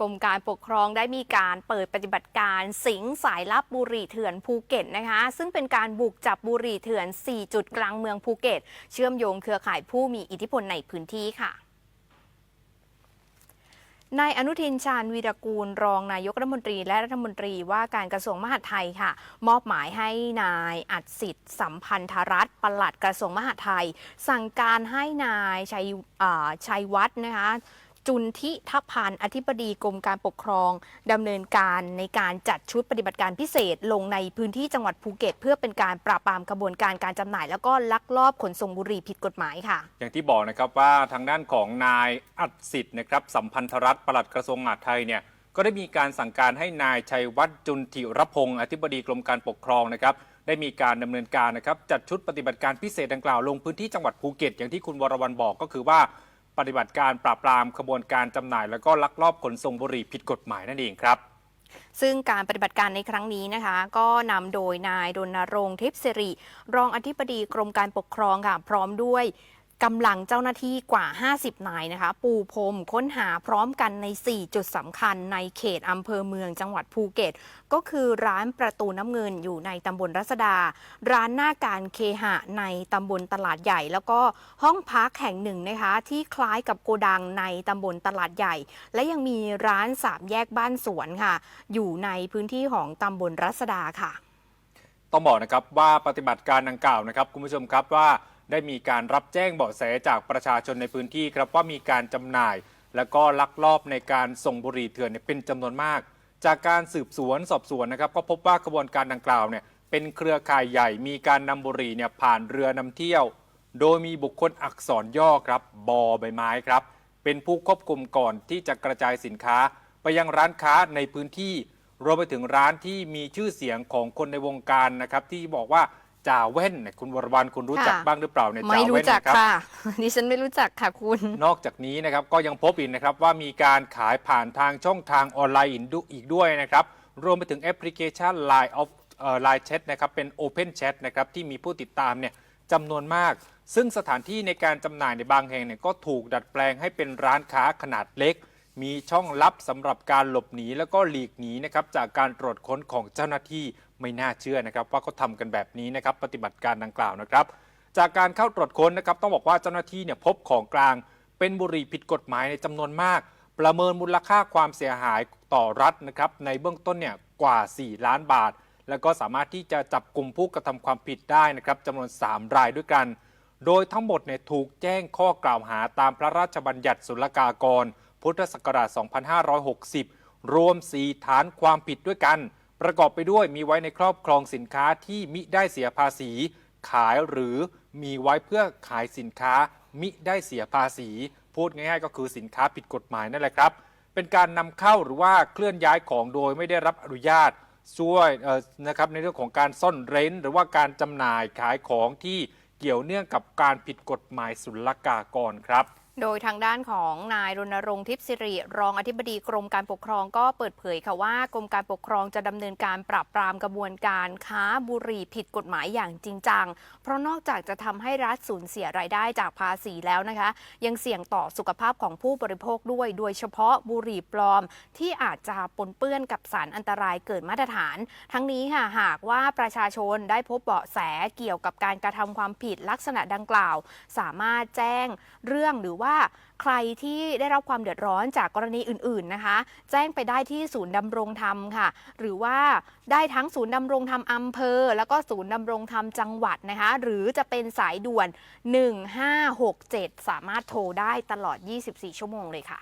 กรมการปกครองได้มีการเปิดปฏิบัติการสิงสายลับบุหรี่เถื่อนภูเก็ตนะคะ ซึ่งเป็นการบุกจับบุหรี่เถื่อน 4 จุดกลางเมืองภูเก็ต เชื่อมโยงเครือข่ายผู้มีอิทธิพลในพื้นที่ค่ะนายอนุทินชาญวีรกูลรองนายกรัฐมนตรีและรัฐมนตรีว่าการกระทรวงมหาดไทยค่ะ มอบหมายให้นายอัดสิทธิ์สัมพันธรัฐปลัดกระทรวงมหาดไทย สั่งการให้นายชัยชัยวัฒน์นะคะ จุนทิทพันธ์อธิบดีกรมการปกครองดำเนินการในการจัดชุดปฏิบัติการพิเศษ ลงในพื้นที่จังหวัดภูเก็ต เพื่อเป็นการปราบปรามกระบวนการการจำหน่าย แล้วก็ลักลอบขนส่งบุหรี่ผิดกฎหมายค่ะ อย่างที่บอกนะครับว่าทางด้านของนายอัดสิทธิ์นะครับสัมพันธรัฐปลัดกระทรวงมหาดไทยเนี่ยก็ได้มีการสั่งการให้นายชัยวัฒน์จุนทิรพงศ์อธิบดีกรมการปกครองนะครับได้มีการดำเนินการนะครับจัดชุดปฏิบัติการพิเศษดังกล่าวลงพื้นที่จังหวัดภูเก็ต อย่างที่คุณวรวรรณบอกก็คือว่า ปฏิบัติการปราบปรามขบวนการจำหน่าย แล้วก็ลักลอบขนส่งบุหรี่ผิดกฎหมายนั่นเองครับ ซึ่งการปฏิบัติการในครั้งนี้นะคะ ก็นำโดยนายดนรงค์ทิพย์สิริ รองอธิบดีกรมการปกครองค่ะพร้อมด้วย กำลังเจ้าหน้าที่กว่า 50 นายนะคะ ปูพรมค้นหาพร้อมกันใน 4 จุดสำคัญในเขตอำเภอเมืองจังหวัดภูเก็ต ก็คือร้านประตูน้ำเงินอยู่ในตำบลรัศดา ร้านหน้าการเคหะในตำบลตลาดใหญ่ แล้วก็ห้องพักแห่งหนึ่งนะคะ ที่คล้ายกับโกดังในตำบลตลาดใหญ่ และยังมีร้านสามแยกบ้านสวนค่ะ อยู่ในพื้นที่ของตำบลรัศดาค่ะ ต้องบอกนะครับว่าปฏิบัติการดังกล่าวนะครับคุณผู้ชมครับว่า ได้มีการรับแจ้งเบาะแสจากประชาชนในพื้นที่ครับว่ามีการจำหน่าย แล้วก็ลักลอบในการส่งบุหรี่เถื่อนเนี่ยเป็นจำนวนมาก จากการสืบสวนสอบสวนนะครับ ก็พบว่ากระบวนการดังกล่าวเนี่ยเป็นเครือข่ายใหญ่มีการนำบุหรี่เนี่ยผ่านเรือนำเที่ยว โดยมีบุคคลอักษรย่อครับบอใบไม้ครับ เป็นผู้ควบคุมก่อนที่จะกระจายสินค้า ไปยังร้านค้าในพื้นที่รวมไปถึงร้านที่มีชื่อเสียงของคนในวงการนะครับที่บอกว่า จ่าแว่นเนี่ยคุณวรวรรณคุณรู้จักค่ะ บ้างหรือเปล่าเนี่ยไม่จ่ารู้แว่นจักนะครับ ค่ะ ดิฉันไม่รู้จักค่ะคุณ นอกจากนี้นะครับก็ยังพบอีกนะครับว่ามีการขายผ่านทางช่องทางออนไลน์อีกด้วยนะครับ รวมไปถึงแอปพลิเคชัน Line of เอ่อ Line Chat นะครับเป็น Open Chat นะครับที่มีผู้ติดตามเนี่ยจำนวนมาก ซึ่งสถานที่ในการจำหน่ายในบางแห่งเนี่ยก็ถูกดัดแปลงให้เป็นร้านค้าขนาดเล็ก มีช่องลับสำหรับการหลบหนีแล้วก็หลีกหนีนะครับจากการตรวจค้นของเจ้าหน้าที่ไม่น่าเชื่อนะครับ ว่าเขาทำกันแบบนี้นะครับปฏิบัติการดังกล่าวนะครับ จากการเข้าตรวจค้นนะครับต้องบอกว่าเจ้าหน้าที่เนี่ยพบของกลาง เป็นบุหรี่ผิดกฎหมายในจำนวนมาก ประเมินมูลค่าความเสียหายต่อรัฐนะครับในเบื้องต้นเนี่ยกว่า 4 ล้านบาท แล้วก็สามารถที่จะจับกลุ่มผู้กระทำความผิดได้นะครับจำนวน 3 รายด้วยกัน โดยทั้งหมดเนี่ยถูกแจ้งข้อกล่าวหาตามพระราชบัญญัติศุลกากร พุทธศักราช 2560 รวม 4 ฐานความผิดด้วยกัน ประกอบไปด้วยมีไว้ในครอบครองสินค้าที่มิได้เสียภาษี ขายหรือมีไว้เพื่อขายสินค้ามิได้เสียภาษี พูดง่ายๆ ก็คือสินค้าผิดกฎหมายนั่นแหละครับ เป็นการนำเข้าหรือว่าเคลื่อนย้ายของโดยไม่ได้รับอนุญาตช่วยนะครับในเรื่องของการซ่อนเร้น หรือว่าการจำหน่ายขายของที่เกี่ยวเนื่องกับการผิดกฎหมายศุลกากรครับ โดยทางด้านของนายรณรงค์ทิพย์สิริ รองอธิบดีกรมการปกครองก็เปิดเผยค่ะว่ากรมการปกครองจะดำเนินการปราบปรามกระบวนการค้าบุหรี่ผิดกฎหมายอย่างจริงจัง เพราะนอกจากจะทำให้รัฐสูญเสียรายได้จากภาษีแล้วนะคะ ยังเสี่ยงต่อสุขภาพของผู้บริโภคด้วย โดยเฉพาะบุหรี่ปลอม ที่อาจจะปนเปื้อนกับสารอันตรายเกินมาตรฐาน ทั้งนี้ค่ะหากว่าประชาชนได้พบเบาะแสเกี่ยวกับการกระทำความผิดลักษณะดังกล่าว สามารถแจ้งเรื่องหรือว่าว่าใครที่ได้รับความเดือดร้อนจากกรณีอื่น ๆนะคะ แจ้งไปได้ที่ศูนย์ดำรงธรรมค่ะ หรือว่าได้ทั้งศูนย์ดำรงธรรมอำเภอ แล้วก็ศูนย์ดำรงธรรมจังหวัดนะคะ หรือจะเป็นสายด่วน 1567 สามารถโทรได้ตลอด 24 ชั่วโมงเลยค่ะ